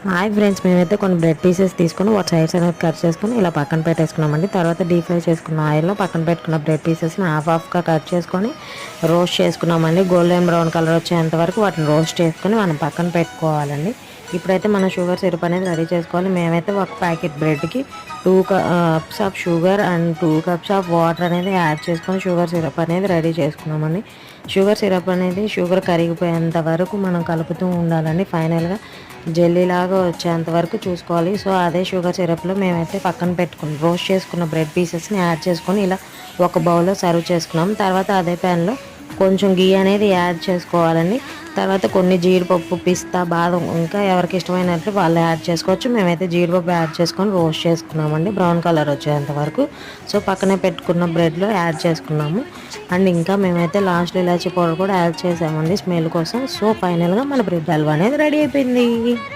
Hi friends మేమైతే కొన్ని bread pieces తీసుకొని వాటి సైడ్స్ అనేది కట్ చేసుకొని ఇలా పక్కన పెట్టేసుకున్నామండి. తర్వాత డీప్ ఫ్రై చేసుకున్న ఆయిల్లో పక్కన పెట్టుకున్న బ్రెడ్ పీసెస్ని హాఫ్ హాఫ్గా కట్ చేసుకొని రోస్ట్ చేసుకున్నామండి. గోల్డెన్ బ్రౌన్ కలర్ వచ్చేంత వరకు వాటిని రోస్ట్ చేసుకొని మనం పక్కన పెట్టుకోవాలండి. ఇప్పుడైతే మనం షుగర్ సిరప్ అనేది రెడీ చేసుకోవాలి. మేమైతే ఒక packet బ్రెడ్కి two cups of sugar and two cups of water అనేది యాడ్ చేసుకొని షుగర్ సిరప్ అనేది రెడీ చేసుకున్నామండి. షుగర్ సిరప్ అనేది షుగర్ కరిగిపోయేంత వరకు మనం కలుపుతూ ఉండాలండి. ఫైనల్గా జెల్లీ లాగా వచ్చేంత వరకు చూసుకోవాలి. సో అదే షుగర్ సిరప్లో మేమైతే పక్కన పెట్టుకుని రోస్ట్ చేసుకున్న బ్రెడ్ పీసెస్ని యాడ్ చేసుకొని ఇలా ఒక బౌల్లో సర్వ్ చేసుకున్నాం. తర్వాత అదే ప్యాన్లో కొంచెం గీ అనేది యాడ్ చేసుకోవాలండి. తర్వాత కొన్ని జీడిపప్పు పిస్తా బాదం ఇంకా ఎవరికి ఇష్టమైనట్లు వాళ్ళు యాడ్ చేసుకోవచ్చు. మేమైతే జీడిపప్పు యాడ్ చేసుకొని రోస్ట్ చేసుకున్నామండి. బ్రౌన్ కలర్ వచ్చేంత వరకు. సో పక్కనే పెట్టుకున్న బ్రెడ్లో యాడ్ చేసుకున్నాము. అండ్ ఇంకా మేమైతే లాస్ట్లో ఇలాచి పౌడర్ కూడా యాడ్ చేసామండి స్మెల్ కోసం. సో ఫైనల్గా మన బ్రెడ్ హల్వా అనేది రెడీ అయిపోయింది.